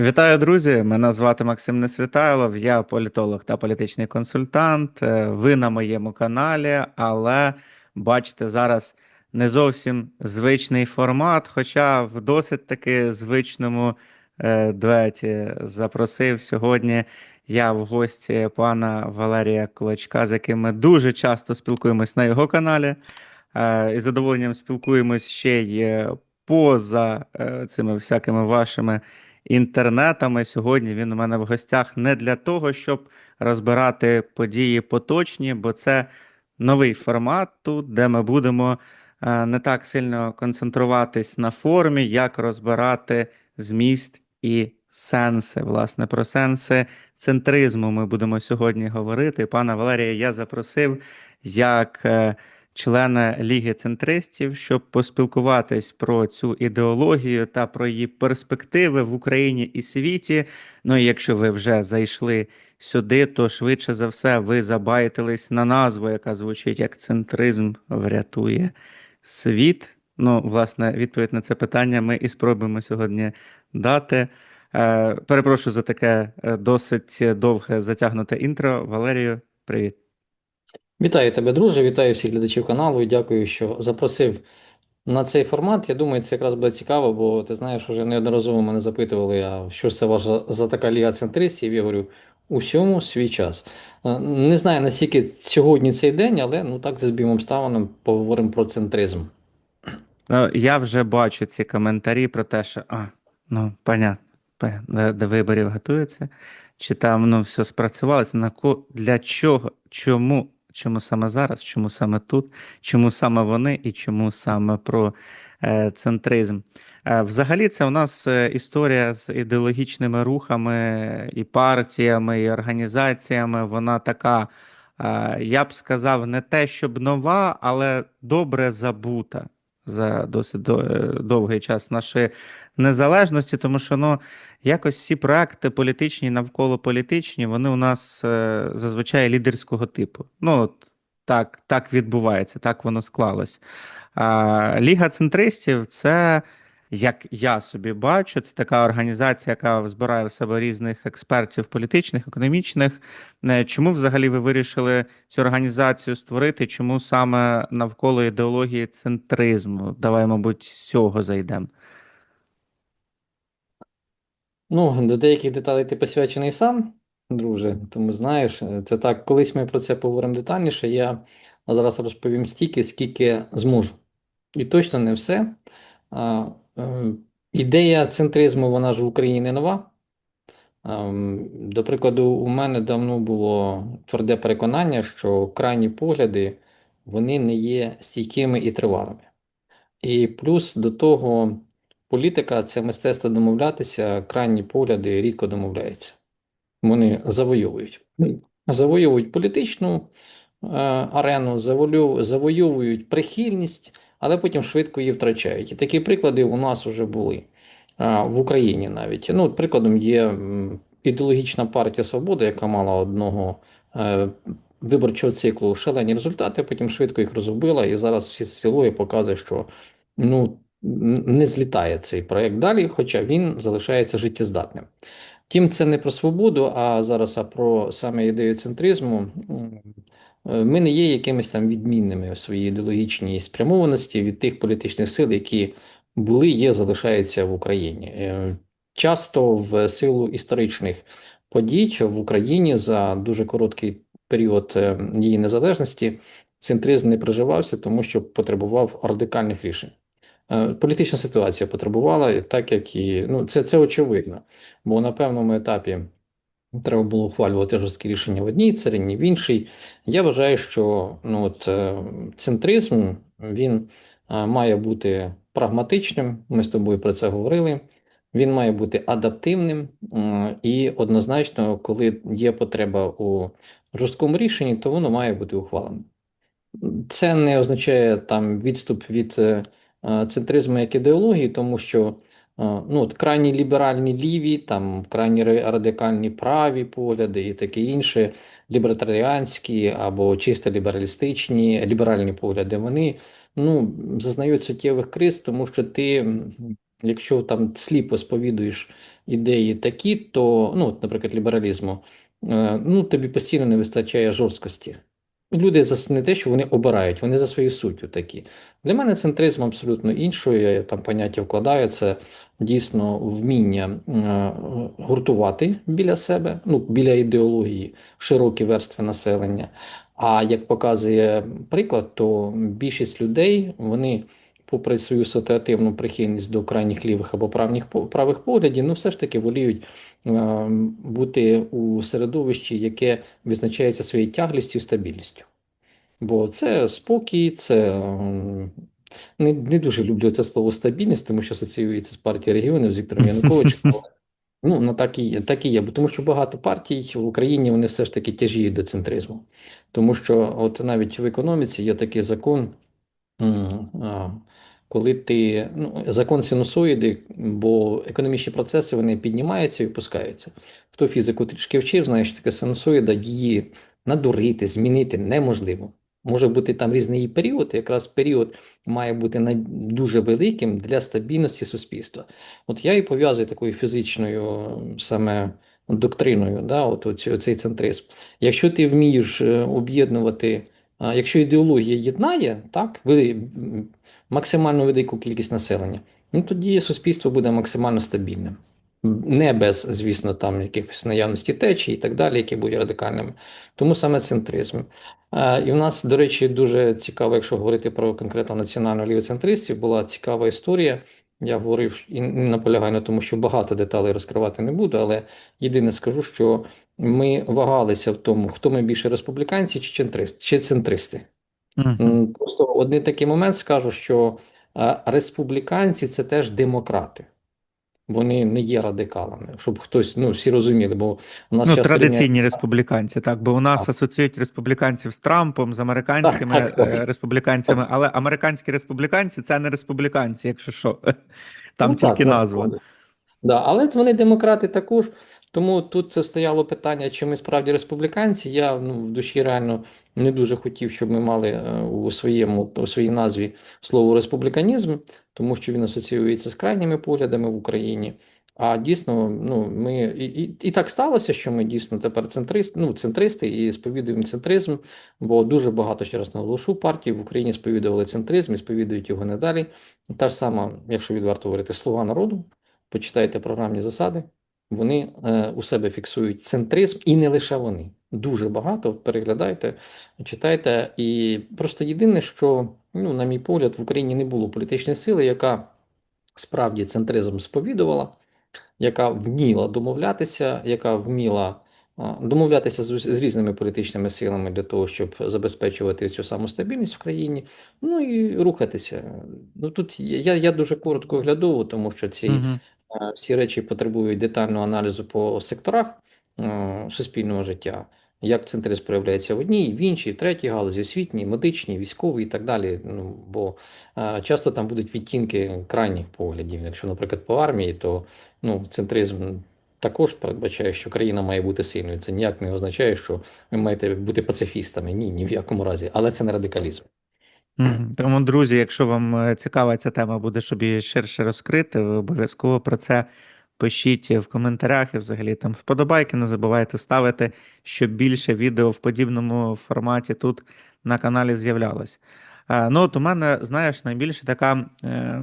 Вітаю, друзі! Мене звати Максим Несвітайлов, я політолог та політичний консультант. Е, Ви на моєму каналі, але бачите зараз не зовсім звичний формат, хоча в досить таки звичному е, дуеті запросив сьогодні я в гості пана Валерія Кулачка, з яким ми дуже часто спілкуємось на його каналі. Е, І з задоволенням спілкуємось ще й поза цими всякими вашими інтернетами. Сьогодні він у мене в гостях не для того, щоб розбирати події поточні, бо це новий формат тут, де ми будемо е, не так сильно концентруватись на формі, як розбирати зміст і сенси. Власне, про сенси центризму ми будемо сьогодні говорити. Пана Валерія я запросив як. Члена Ліги центристів, щоб поспілкуватись про цю ідеологію та про її перспективи в Україні і світі. Ну і якщо ви вже зайшли сюди, то швидше за все ви забайтились на назву, яка звучить як центризм врятує світ. Ну, власне, відповідь на це питання ми і спробуємо сьогодні дати. Е, Перепрошую за таке е, досить довге затягнуте інтро. Валерію, привіт. Вітаю тебе, друже, вітаю всіх глядачів каналу і дякую, що запросив на цей формат. Я думаю, це якраз буде цікаво, бо ти знаєш, вже неодноразово мене запитували, а що це ваша за така ліга центристів? Я говорю, у всьому свій час. Е, Не знаю, наскільки сьогодні цей день, але ну так з бімом ставаном поговоримо про центризм. Ну, я вже бачу ці коментарі про те, що а, ну, понятно, до виборів готується, чи там ну, все спрацювалося, на ко, для чого, чому, чому саме зараз, чому саме тут, чому саме вони і чому саме про е, центризм. Е, взагалі, це у нас е, історія з ідеологічними рухами і партіями, і організаціями, вона така, я б сказав, не те, щоб нова, але добре забута за досить е, довгий час нашої незалежності, тому що ну, якось всі проекти політичні, навколо політичні, вони у нас е, зазвичай лідерського типу. Ну, от так, так відбувається, так воно склалось. Ліга центристів це. Як я собі бачу, це така організація, яка збирає в себе різних експертів політичних, економічних. Е, Чому взагалі ви вирішили цю організацію створити? Чому саме навколо ідеології центризму? Давай, мабуть, з цього зайдемо. Ну, до деяких деталей ти посвячений сам, друже, тому знаєш, це так, колись ми про це поговоримо детальніше. Я зараз розповім стільки, скільки зможу. І точно не все. А, е, ідея центризму, вона ж в Україні не нова. Ем, До прикладу, у мене давно було тверде переконання, що крайні погляди вони не є стійкими і тривалими. І плюс до того, політика це мистецтво домовлятися, крайні погляди рідко домовляються. Вони завойовують. Завойовують політичну е, арену, завойовують прихильність, але потім швидко її втрачають. І такі приклади у нас вже були в Україні навіть. Ну, прикладом є ідеологічна партія Свобода, яка мала одного е, виборчого циклу шалені результати, потім швидко їх розгубила, і зараз всі силою показує, що ну, не злітає цей проект далі, хоча він залишається життєздатним. Втім, це не про свободу, а зараз а про саме ідею центризму. Е, Ми не є якимись там відмінними в своїй ідеологічній спрямованості від тих політичних сил, які були, є, залишаються в Україні. Е, Часто в силу історичних подій в Україні за дуже короткий період е, її незалежності центризм не приживався, тому що потребував радикальних рішень. Політична ситуація потребувала, так як і ну це, це очевидно, бо на певному етапі треба було ухвалювати жорсткі рішення в одній царині, в іншій. Я вважаю, що ну от е, центризм він е, має бути прагматичним. Ми з тобою про це говорили. Він має бути адаптивним і однозначно, коли є потреба у жорсткому рішенні, то воно має бути ухваленим. Це не означає там відступ від е, е, центризму як ідеології, тому що е, ну, от крайні ліберальні ліві, там крайні ра- радикальні праві погляди і таке інше, лібертаріанські або чисто лібералістичні, ліберальні погляди, вони ну, зазнають суттєвих криз, тому що ти Якщо там сліпо сповідуєш ідеї такі, то, ну, наприклад, лібералізму, е, ну, тобі постійно не вистачає жорсткості. Люди за не те, що вони обирають, вони за своєю суттю такі. Для мене центризм абсолютно іншою. Там поняття вкладаю. Це дійсно вміння е, гуртувати біля себе, ну, біля ідеології, широкі верстви населення. А як показує приклад, то більшість людей вони, попри свою ситуативну прихильність до крайніх лівих або правних правих поглядів, ну все ж таки воліють е, бути у середовищі, яке визначається своєю тяглістю і стабільністю. Бо це спокій, це не, не дуже люблю це слово стабільність, тому що асоціюється з партією регіонів з Віктором Януковичем. Ну, на так і, є- так і є, бо тому що багато партій в Україні вони все ж таки тяжіють до центризму. Тому що от навіть в економіці є такий закон, коли ти ну, закон синусоїди, бо економічні процеси вони піднімаються і опускаються. Хто фізику трішки вчив, знає, що таке синусоїда, її надурити, змінити неможливо. Може бути там різний її період, якраз період має бути дуже великим для стабільності суспільства. От я і пов'язую такою фізичною саме доктриною, да, от цей центризм. Якщо ти вмієш е, об'єднувати, якщо ідеологія єднає, так, максимально велику кількість населення, ну тоді суспільство буде максимально стабільним. Не без, звісно, там якихось наявності течій і так далі, які будуть радикальними. Тому саме центризм. Е, І в нас, до речі, дуже цікаво, якщо говорити про конкретно національну лівоцентристів, була цікава історія. Я говорив і не наполягаю на тому, що багато деталей розкривати не буду, але єдине скажу, що ми вагалися в тому, хто ми більше республіканці чи центристи, Просто один такий момент скажу, що е, республіканці це теж демократи. Вони не є радикалами, щоб хтось, ну всі розуміли, бо у нас Ну, часто традиційні республіканці, так, бо у нас Так. асоціюють республіканців з Трампом, з американськими Так, так, е, так. республіканцями, але американські республіканці це не республіканці, якщо що. Там Ну, так, тільки назва. насправді. Да, але вони демократи також. Тому тут це стояло питання, чи ми справді республіканці. Я ну, в душі реально не дуже хотів, щоб ми мали е, у своєму у своїй назві слово республіканізм, тому що він асоціюється з крайніми поглядами в Україні. А дійсно, ну ми і, і, і так сталося, що ми дійсно тепер центристи, ну, центристи і сповідуємо центризм, бо дуже багато ще раз наголошу партій в Україні сповідували центризм і сповідують його надалі. Та ж сама, якщо відверто говорити, слуга народу почитайте програмні засади, вони е, у себе фіксують центризм і не лише вони. Дуже багато. Переглядайте, читайте. І просто єдине, що, ну, на мій погляд, в Україні не було політичної сили, яка справді центризм сповідувала, яка вміла домовлятися, яка вміла домовлятися з, з різними політичними силами для того, щоб забезпечувати цю саму стабільність в країні, ну і рухатися. Ну тут я, я дуже коротко гляду, тому що ці. Е, Всі речі потребують детального аналізу по секторах е, суспільного життя, як центризм проявляється в одній, в іншій, в третій галузі, освітній, медичній, військовій і так далі. Ну, бо е, часто там будуть відтінки крайніх поглядів. Якщо, наприклад, по армії, то ну, центризм також передбачає, що країна має бути сильною. Це ніяк не означає, що ви маєте бути пацифістами. Ні, ні в якому разі. Але це не радикалізм. Тому, друзі, якщо вам е, цікава ця тема буде, щоб її ширше розкрити, ви обов'язково про це пишіть в коментарях і взагалі там вподобайки не забувайте ставити, щоб більше відео в подібному форматі тут на каналі з'являлось. Е, Ну, от у мене, знаєш, найбільше така е,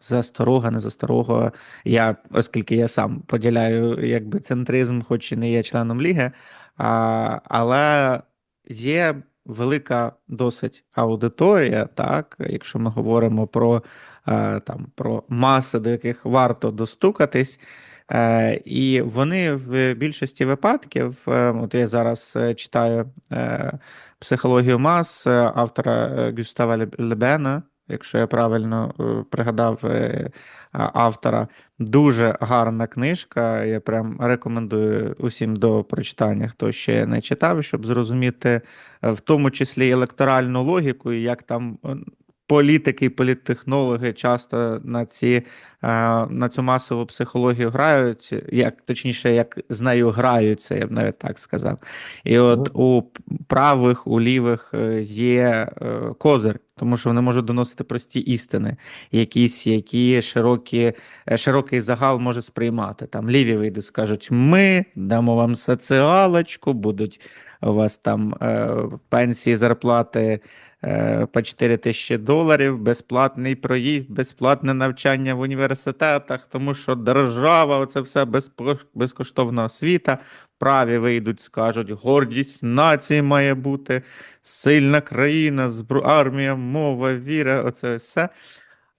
засторога, не засторога. Я, оскільки я сам поділяю якби центризм, хоч і не є членом ліги, але є велика досить аудиторія, так, якщо ми говоримо про, е, там, про маси, до яких варто достукатись. Е, І вони в більшості випадків, е, от я зараз читаю психологію мас автора Гюстава Лебена, якщо я правильно е, пригадав е, автора, дуже гарна книжка. Я прям рекомендую усім до прочитання, хто ще не читав, щоб зрозуміти е, в тому числі електоральну логіку, і як там політики і політтехнологи часто на ці е, на цю масову психологію грають, як точніше, як з нею граються, я б навіть так сказав. І от у правих, у лівих е, є е, козир, тому що вони можуть доносити прості істини, якісь, які широкі, широкий загал може сприймати. Там ліві вийдуть, скажуть: ми дамо вам соціалочку, будуть у вас там пенсії, зарплати по 4 тисячі доларів, безплатний проїзд, безплатне навчання в університетах, тому що держава, оце все безкоштовна освіта. Праві вийдуть, скажуть, гордість нації має бути, сильна країна, армія, мова, віра, оце все.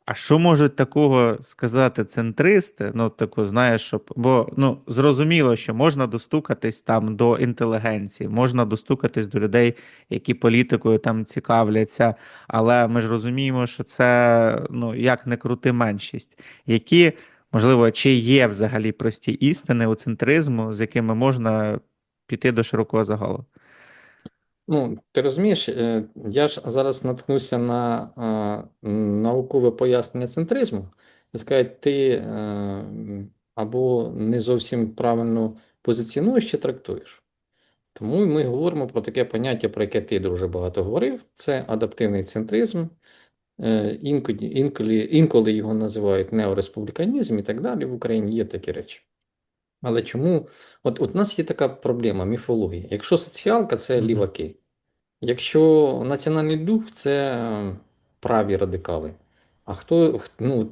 А що можуть такого сказати центристи? Ну, таку, знаєш, щоб. Бо ну, зрозуміло, що можна достукатись там до інтелігенції, можна достукатись до людей, які політикою там цікавляться, але ми ж розуміємо, що це ну, як не крути меншість, які, можливо, чи є взагалі прості істини у центризму, з якими можна піти до широкого загалу. Ну, ти розумієш, е, я ж зараз наткнуся на е, наукове пояснення центризму і сказати, ти е, або не зовсім правильно позиціонуєш чи трактуєш. Тому ми говоримо про таке поняття, про яке ти дуже багато говорив, це адаптивний центризм. Е, інколи, інколи його називають неореспубліканізм і так далі. В Україні є такі речі. Але чому? От, от у нас є така проблема міфологія. Якщо соціалка це ліваки, якщо національний дух це е, праві радикали. А хто, ну,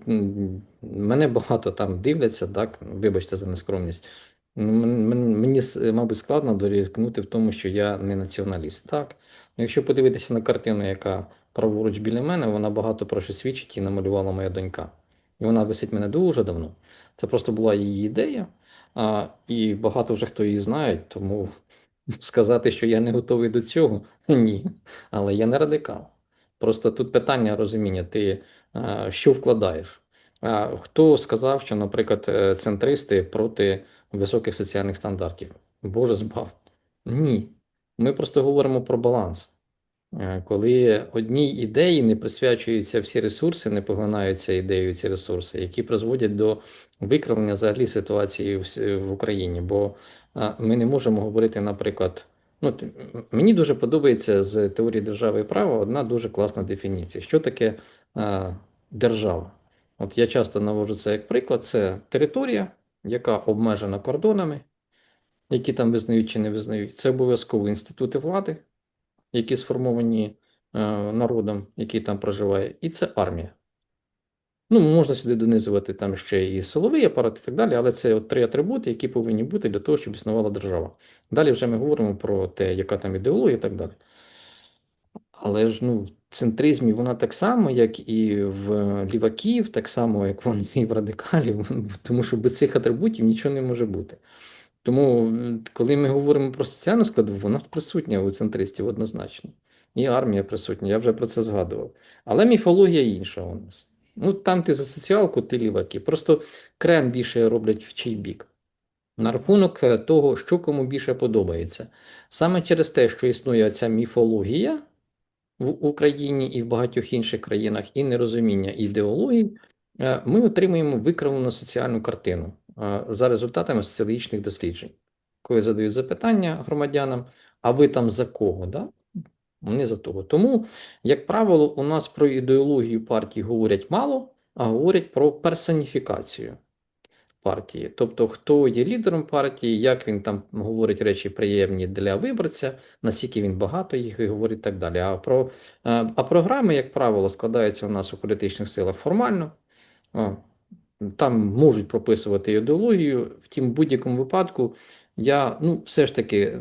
мене багато там дивляться, так, вибачте за нескромність. Ну, мен- мен- Мені, мабуть, складно дорікнути в тому, що я не націоналіст. Так, якщо подивитися на картину, яка праворуч біля мене, вона багато про що свідчить і намалювала моя донька. І вона висить мене дуже давно. Це просто була її ідея, а, і багато вже хто її знає, тому сказати, що я не готовий до цього, ні. Але я не радикал. Просто тут питання розуміння, ти а, що вкладаєш? А, хто сказав, що, наприклад, е, центристи проти високих соціальних стандартів? Боже збав. Ні. Ми просто говоримо про баланс. Е, Коли одній ідеї не присвячуються всі ресурси, не поглинаються ідеєю ці ресурси, які призводять до викривлення взагалі ситуації в, Україні. Бо ми не можемо говорити, наприклад, ну, мені дуже подобається з теорії держави і права одна дуже класна дефініція. Що таке а, держава? От я часто наводжу це як приклад: це територія, яка обмежена кордонами, які там визнають чи не визнають. Це обов'язково інститути влади які сформовані е, народом, який там проживає, і це армія. Ну, можна сюди донизувати там ще і силовий апарат і так далі, але це от три атрибути, які повинні бути для того, щоб існувала держава. Далі вже ми говоримо про те, яка там ідеологія і так далі. Але ж ну, в центризмі вона так само, як і в ліваків, так само, як вона і в радикалів, тому що без цих атрибутів нічого не може бути. Тому, коли ми говоримо про соціальну складову, вона присутня у центристів однозначно. І армія присутня, я вже про це згадував. Але міфологія інша у нас. Ну, там ти за соціалку, ти ліваки. Просто крен більше роблять в чий бік. На рахунок е, того, що кому більше подобається. Саме через те, що існує ця міфологія в Україні і в багатьох інших країнах, і нерозуміння ідеології, е, ми отримуємо викривлену соціальну картину е, за результатами соціологічних досліджень. Коли задають запитання громадянам, а ви там за кого? Да? Не за того. Тому, як правило, у нас про ідеологію партії говорять мало, а говорять про персоніфікацію партії. Тобто, хто є лідером партії, як він там говорить речі приємні для виборця, наскільки він багато їх і говорить і так далі. А про е, а програми, як правило, складаються у нас у політичних силах формально. Там можуть прописувати ідеологію, втім, в будь-якому випадку я ну, все ж таки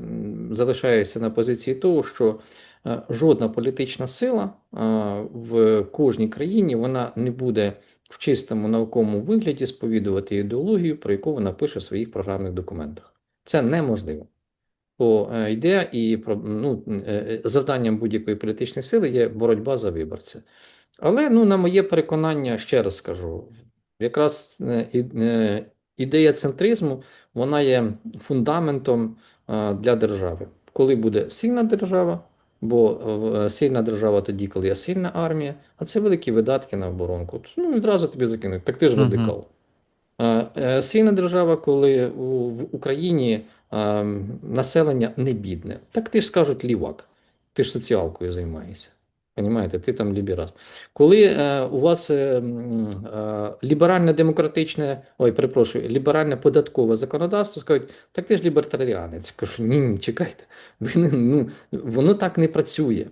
залишаюся на позиції того, що е, жодна політична сила е, в кожній країні вона не буде в чистому науковому вигляді сповідувати ідеологію, про яку вона пише в своїх програмних документах. Це неможливо. Бо е, ідея і ну, е, е, завданням будь-якої політичної сили є боротьба за виборця. Але ну, на моє переконання, ще раз скажу, якраз е, е, ідея центризму вона є фундаментом е, для держави. Коли буде сильна держава, Бо сильна держава тоді, коли є сильна армія, а це великі видатки на оборонку. Ну, відразу тобі закинуть. Так ти ж радикал. Сильна держава, коли в Україні населення не бідне. Так ти ж скажуть лівак, ти ж соціалкою займаєшся. Понімаєте, ти там ліберас. Коли е, у вас е, е, ліберальне демократичне, ой, перепрошую, ліберальне податкове законодавство, скажуть, так ти ж лібертаріанець. Кажу, ні, ні, чекайте, ви ну, воно так не працює.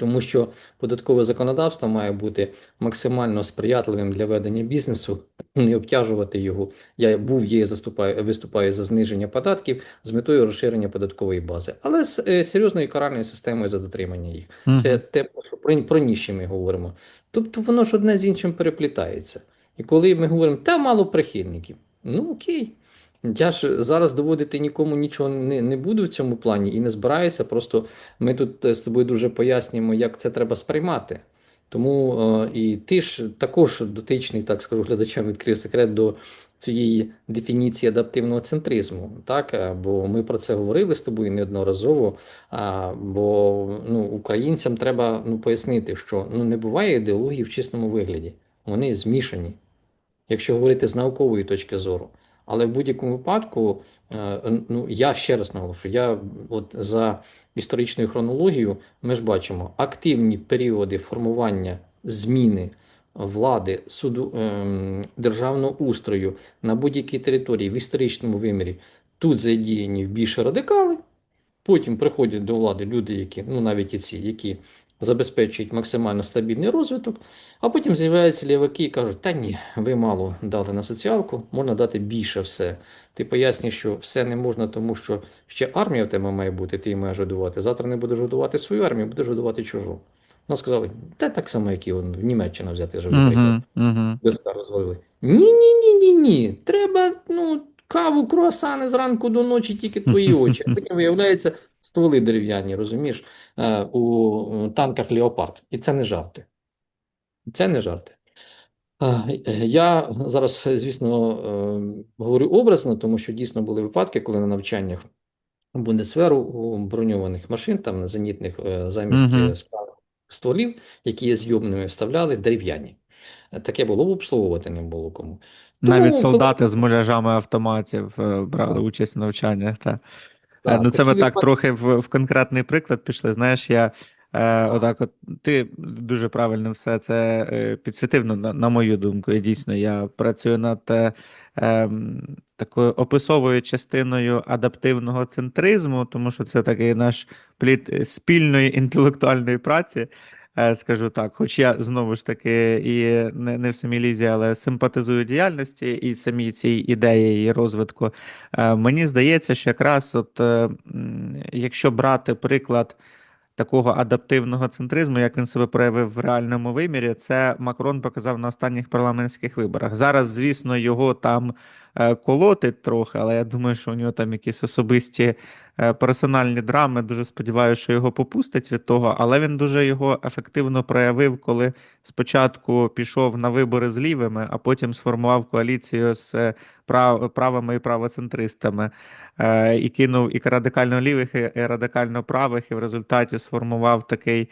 Тому що податкове законодавство має бути максимально сприятливим для ведення бізнесу, не обтяжувати його. Я був, є, заступаю, виступаю за зниження податків з метою розширення податкової бази, але з е, серйозною каральною системою за дотримання їх. Це те, що про, про ніші ми говоримо. Тобто воно ж одне з іншим переплітається. І коли ми говоримо, та мало прихильників, ну окей. Я ж зараз доводити нікому нічого не, не буду в цьому плані і не збираюся. Просто ми тут е, з тобою дуже пояснюємо, як це треба сприймати. Тому е, і ти ж також дотичний, так скажу, глядачам відкрив секрет до цієї дефініції адаптивного центризму. Так, Е, бо ми про це говорили з тобою неодноразово. А, бо ну, українцям треба ну, пояснити, що ну, не буває ідеології в чистому вигляді. Вони змішані якщо говорити з наукової точки зору. Але в будь-якому випадку, е, ну я ще раз наголошую, я от за історичною хронологією, ми ж бачимо активні періоди формування зміни влади суду ем, державного устрою на будь-якій території в історичному вимірі. Тут задіяні більше радикали, Потім приходять до влади люди, які, ну навіть і ці, які забезпечують максимально стабільний розвиток, а потім з'являються ліваки і кажуть, та ні, ви мало дали на соціалку, можна дати більше все. Ти пояснюєш, що все не можна, тому що ще армія в тебе має бути, ти її маєш годувати. Завтра не будеш годувати свою армію, будеш годувати чужу. Нам сказали, та так само, як і он, в Німеччину взяти живий приклад. Листа розвалили. Ні, ні, ні, ні, ні. Треба, ну, каву, круасани зранку до ночі, тільки твої очі. Потім виявляється стволи дерев'яні, розумієш, е, у танках Леопард. І це не жарти. Це не жарти. Е, Я зараз, звісно, е, говорю образно, тому що дійсно були випадки, коли на навчаннях Бундесверу броньованих машин, там зенітних е, замість е, стволів, які є зйомними, вставляли дерев'яні. Таке було обслуговувати не було кому. Навіть Тому, солдати з муляжами автоматів е, брали участь в навчаннях. Та. Так, Ну, це ми так трохи в, в конкретний приклад пішли. Знаєш, я е, отак, от ти дуже правильно все це е, підсвітив, ну, на, на мою думку. І дійсно, я працюю над е, е, такою описовою частиною адаптивного центризму, тому що це такий наш плід спільної інтелектуальної праці. Е, Скажу так, хоч я знову ж таки і не, не в самій лізі, але симпатизую діяльності і самій цій ідеї і розвитку. Е, Мені здається, що якраз от е, якщо брати приклад такого адаптивного центризму, як він себе проявив в реальному вимірі, це Макрон показав на останніх парламентських виборах. Зараз, звісно, його там е, колотить трохи, але я думаю, що у нього там якісь особисті е, персональні драми. Дуже сподіваюся, що його попустять від того, але він дуже його ефективно проявив, коли спочатку пішов на вибори з лівими, а потім сформував коаліцію з е, прав, правими і правоцентристами і кинув і радикально лівих, і радикально правих, і в результаті сформував такий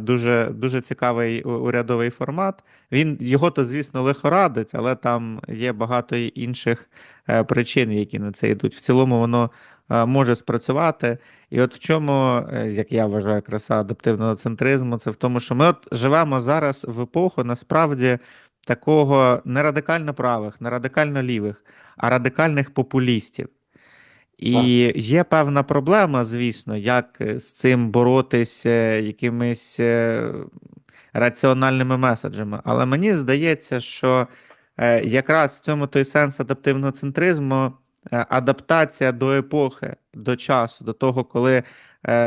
дуже, дуже цікавий урядовий формат. Він його то, звісно, лихорадить, але там є багато інших е, причин, які на це йдуть. В цілому воно е, може спрацювати. І от в чому, е, як я вважаю, краса адаптивного центризму, це в тому, що ми от живемо зараз в епоху насправді такого не радикально правих, не радикально лівих, а радикальних популістів. І є певна проблема, звісно, як е, з цим боротись е, якимись е, раціональними меседжами. Але мені здається, що е, якраз в цьому той сенс адаптивного центризму, адаптація до епохи, до часу, до того, коли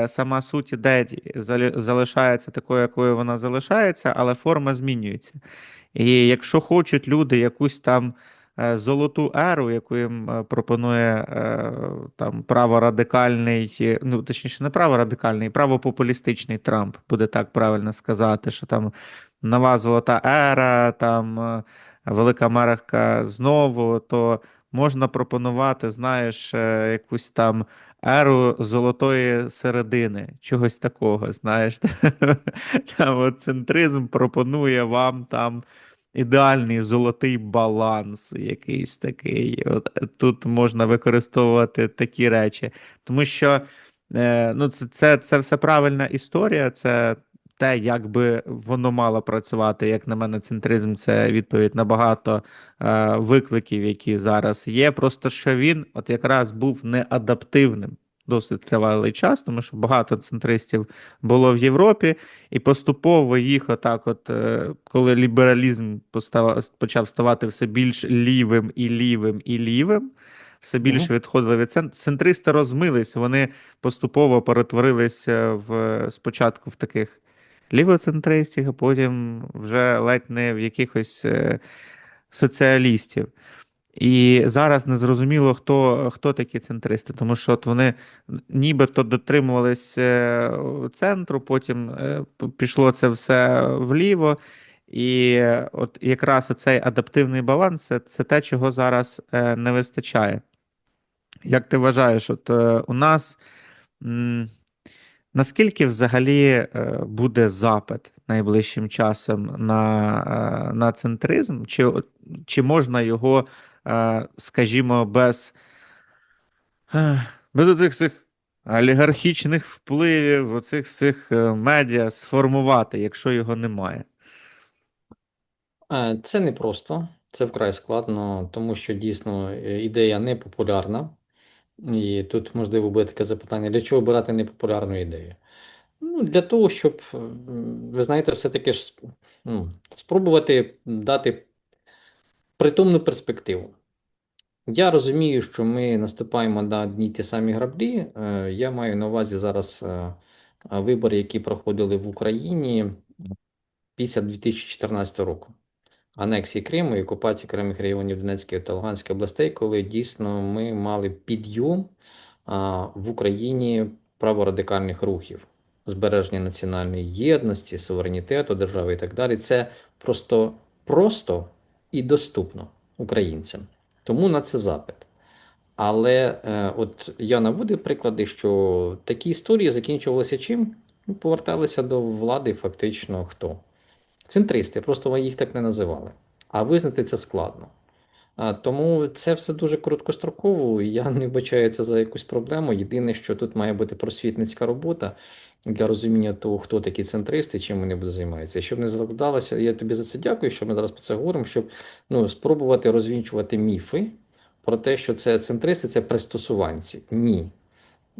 сама суть ідеї залишається такою, якою вона залишається, але форма змінюється. І якщо хочуть люди якусь там золоту еру, яку їм е, пропонує е, там праворадикальний, е, ну точніше, не праворадикальний, правопопулістичний Трамп, буде так правильно сказати, що там нова золота ера, там е, Велика Америка знову, то можна пропонувати, знаєш, е, якусь там еру золотої середини, чогось такого, знаєш. Там от центризм пропонує вам там ідеальний золотий баланс, якийсь такий. От, е, тут можна використовувати такі речі. Тому що е, ну, це, це, це все правильна історія, це те, як би воно мало працювати. Як на мене, центризм це відповідь на багато е, викликів, які зараз є. Просто що він от якраз був неадаптивним. Досить тривалий час, тому що багато центристів було в Європі, і поступово їх, отак, от е, коли лібералізм постав, почав ставати все більш лівим і лівим і лівим, все більше Мгм. відходили від центру. Центристи розмились, вони поступово перетворилися в спочатку в таких лівоцентристів, а потім вже ледь не в якихось е, соціалістів. І зараз не зрозуміло, хто, хто такі центристи, тому що от вони нібито дотримувались е, центру, потім е, пішло це все вліво. І от якраз цей адаптивний баланс це, це те, чого зараз е, не вистачає. Як ти вважаєш, от у нас наскільки взагалі буде запит найближчим часом на, на центризм? Чи, чи можна його, скажімо, без, е, без оцих всіх олігархічних впливів, оцих всіх е, медіа сформувати, якщо його немає? Е, Це не просто, це вкрай складно, тому що дійсно ідея не популярна. І тут можливо буде таке запитання: для чого обирати непопулярну ідею? Ну, для того, щоб, ви знаєте, все-таки ж ну, спробувати дати притомну перспективу. Я розумію, що ми наступаємо на одні й ті самі граблі. Е, Я маю на увазі зараз е, вибори, які проходили в Україні після 2014 року. Анексії Криму і окупації окремих регіонів Донецької та Луганської областей, коли дійсно ми мали підйом в Україні праворадикальних рухів, збереження національної єдності, суверенітету держави і так далі. Це просто, просто і доступно українцям. Тому на це запит. Але е, от я наводив приклади, що такі історії закінчувалися чим? Ну, Поверталися до влади фактично хто? Центристи, просто їх так не називали. А визнати це складно. А, тому це все дуже короткостроково, я не вбачаю це за якусь проблему. Єдине, що тут має бути просвітницька робота для розуміння того, хто такі центристи, чим вони будуть займатися. Щоб не закладалося, я тобі за це дякую, що ми зараз про це говоримо, щоб ну, спробувати розвінчувати міфи про те, що це центристи, це пристосуванці. Ні.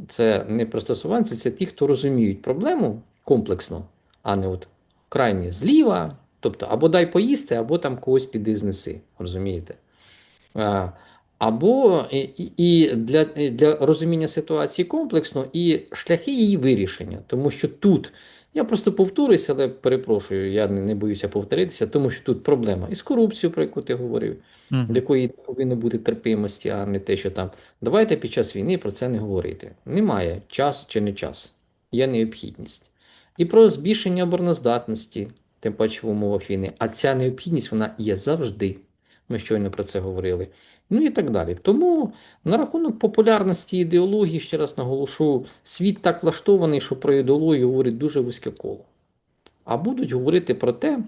Це не пристосуванці, це ті, хто розуміють проблему комплексно, а не от крайні зліва. Тобто, або дай поїсти, або там когось піди знеси. Розумієте? А, Або і, для, для розуміння ситуації комплексно, і шляхи її вирішення. Тому що тут, я просто повторюся, але перепрошую, я не, не боюся повторитися, тому що тут проблема із корупцією, про яку ти говорив, Мгм. до якої повинно бути терпимості, а не те, що там давайте під час війни про це не говорити. Немає час чи не час, є необхідність. І про збільшення обороноздатності, тим паче в умовах війни. А ця необхідність вона є завжди. Ми щойно про це говорили. Ну і так далі. Тому на рахунок популярності ідеології, ще раз наголошу, світ так влаштований, що про ідеологію говорить дуже вузьке коло. А будуть говорити про те,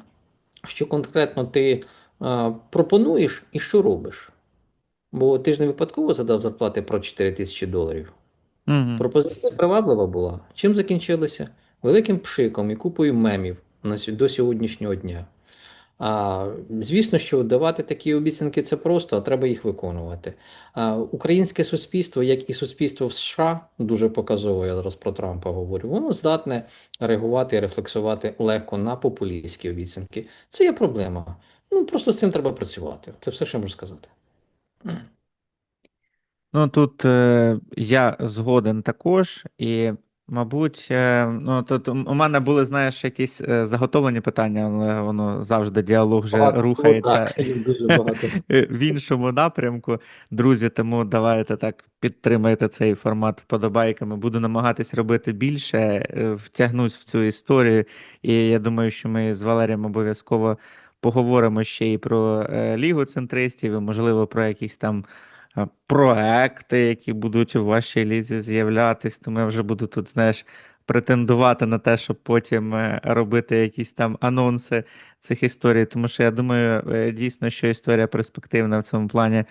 що конкретно ти е, пропонуєш і що робиш. Бо ти ж не випадково задав зарплати про 4 тисячі доларів. Мгм. Пропозиція приваблива була. Чим закінчилося? Великим пшиком і купою мемів на до сьогоднішнього дня. А, звісно, що давати такі обіцянки це просто, а треба їх виконувати. А, українське суспільство, як і суспільство в США, дуже показово, я зараз про Трампа говорю, воно здатне реагувати і рефлексувати легко на популістські обіцянки. Це є проблема. Ну просто з цим треба працювати. Це все, що можу сказати. Ну, тут е, я згоден також, і, мабуть, е, ну, тут у мене були, знаєш, якісь е, заготовлені питання, але воно завжди діалог вже Багато, рухається так, дуже багато. в іншому напрямку. Друзі, тому давайте так підтримайте цей формат вподобайками. Буду намагатись робити більше, е, втягнусь в цю історію. І я думаю, що ми з Валерієм обов'язково поговоримо ще і про Лігу центристів, і, можливо, про якісь там проекти, які будуть у вашій лізі з'являтись, тому я вже буду тут, знаєш, претендувати на те, щоб потім е, робити якісь там анонси цих історій. Тому що я думаю, е, дійсно, що історія перспективна в цьому плані.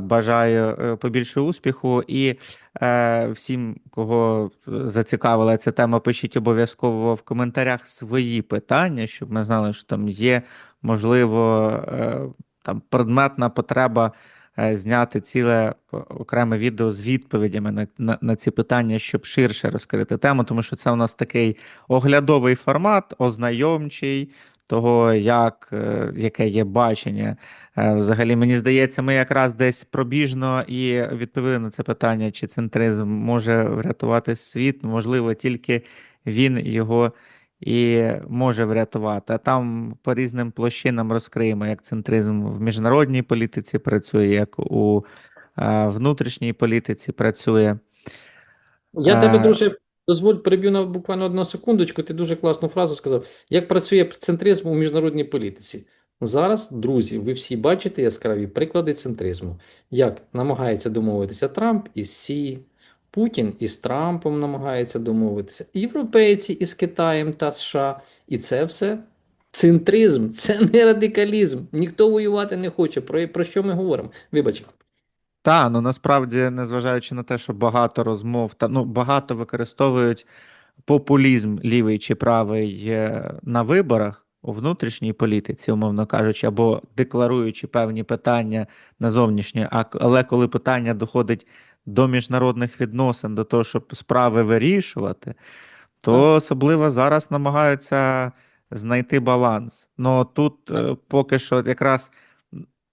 Бажаю е, побільше успіху і е, всім, кого зацікавила ця тема, пишіть обов'язково в коментарях свої питання, щоб ми знали, що там є, можливо, е, там предметна потреба е, зняти ціле е, окреме відео з відповідями на, на, на ці питання, щоб ширше розкрити тему, тому що це у нас такий оглядовий формат, ознайомчий. Того, як, е, яке є бачення. Е, Взагалі, мені здається, ми якраз десь пробіжно і відповіли на це питання, чи центризм може врятувати світ. Можливо, тільки він його і може врятувати. А там по різним площинам розкриємо, як центризм в міжнародній політиці працює, як у внутрішній політиці працює. Я тебе, Е, друже, дозволь, переб'ю на буквально одну секундочку. Ти дуже класну фразу сказав. Як працює центризм у міжнародній політиці? Зараз, друзі, ви всі бачите яскраві приклади центризму. Як намагається домовитися Трамп із Сі, Путін із Трампом намагається домовитися, європейці із Китаєм та США. І це все центризм, це не радикалізм. Ніхто воювати не хоче. Про, про що ми говоримо? Вибач. Та, ну насправді, незважаючи на те, що багато розмов та ну багато використовують популізм лівий чи правий на виборах у внутрішній політиці, умовно кажучи, або декларуючи певні питання на зовнішнє, але коли питання доходить до міжнародних відносин, до того, щоб справи вирішувати, то особливо зараз намагаються знайти баланс. Ну тут е, поки що якраз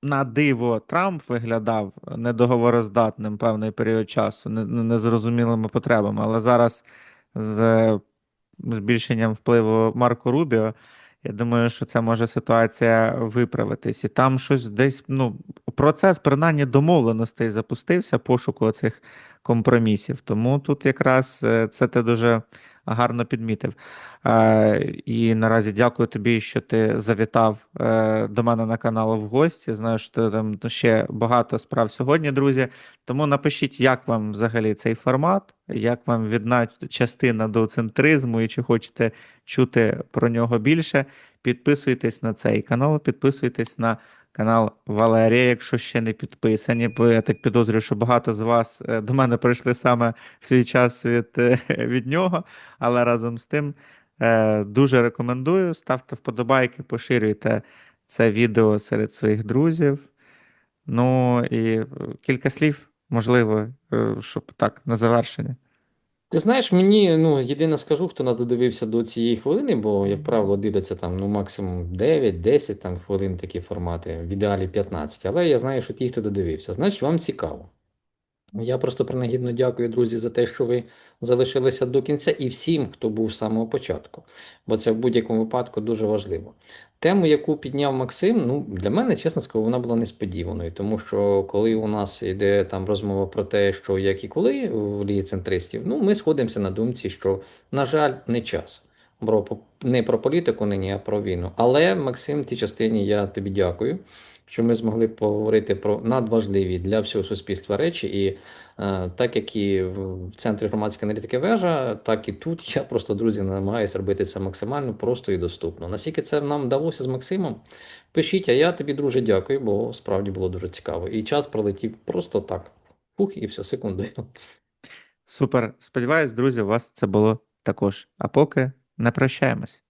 на диво Трамп виглядав недоговороздатним певний період часу, не- не- незрозумілими потребами. Але зараз з збільшенням впливу Марко Рубіо, я думаю, що це може ситуація виправитись. І там щось десь, ну, процес принаймні домовленостей запустився, пошуку цих компромісів. Тому тут якраз е, це ти дуже гарно підмітив. Е, І наразі дякую тобі, що ти завітав е, до мене на канал в гості. Знаю, що там ще багато справ сьогодні, друзі. Тому напишіть, як вам взагалі цей формат, як вам відна частина до центризму і чи хочете чути про нього більше. Підписуйтесь на цей канал, підписуйтесь на канал Валерія, якщо ще не підписані, бо я так підозрюю, що багато з вас е, до мене прийшли саме в свій час від, е, від нього. Але разом з тим е, дуже рекомендую. Ставте вподобайки, поширюйте це відео серед своїх друзів. Ну і кілька слів, можливо, щоб так, на завершення. Ти знаєш, мені ну єдине скажу, хто нас додивився до цієї хвилини, бо, як правило, дивляться там ну максимум 9-10 там хвилин такі формати, в ідеалі 15. Але я знаю, що ті, хто додивився, значить вам цікаво. Я просто принагідно дякую, друзі, за те, що ви залишилися до кінця, і всім, хто був з самого початку, бо це в будь-якому випадку дуже важливо. Тему, яку підняв Максим, ну для мене, чесно скажу, вона була несподіваною, тому що коли у нас йде там розмова про те, що як і коли в лігі центристів, ну ми сходимося на думці, що, на жаль, не час. По- не про політику нині, а про війну. Але, Максим, в тій частині я тобі дякую, що ми змогли поговорити про надважливі для всього суспільства речі. І е, так як і в центрі громадської аналітики вежа, так і тут я просто, друзі, намагаюся робити це максимально просто і доступно. Наскільки це нам вдалося з Максимом, пишіть, а я тобі, друже, дякую, бо справді було дуже цікаво. І час пролетів просто так. Фух, і все, секундою. Супер. Сподіваюсь, друзі, у вас це було також. А поки не прощаємось.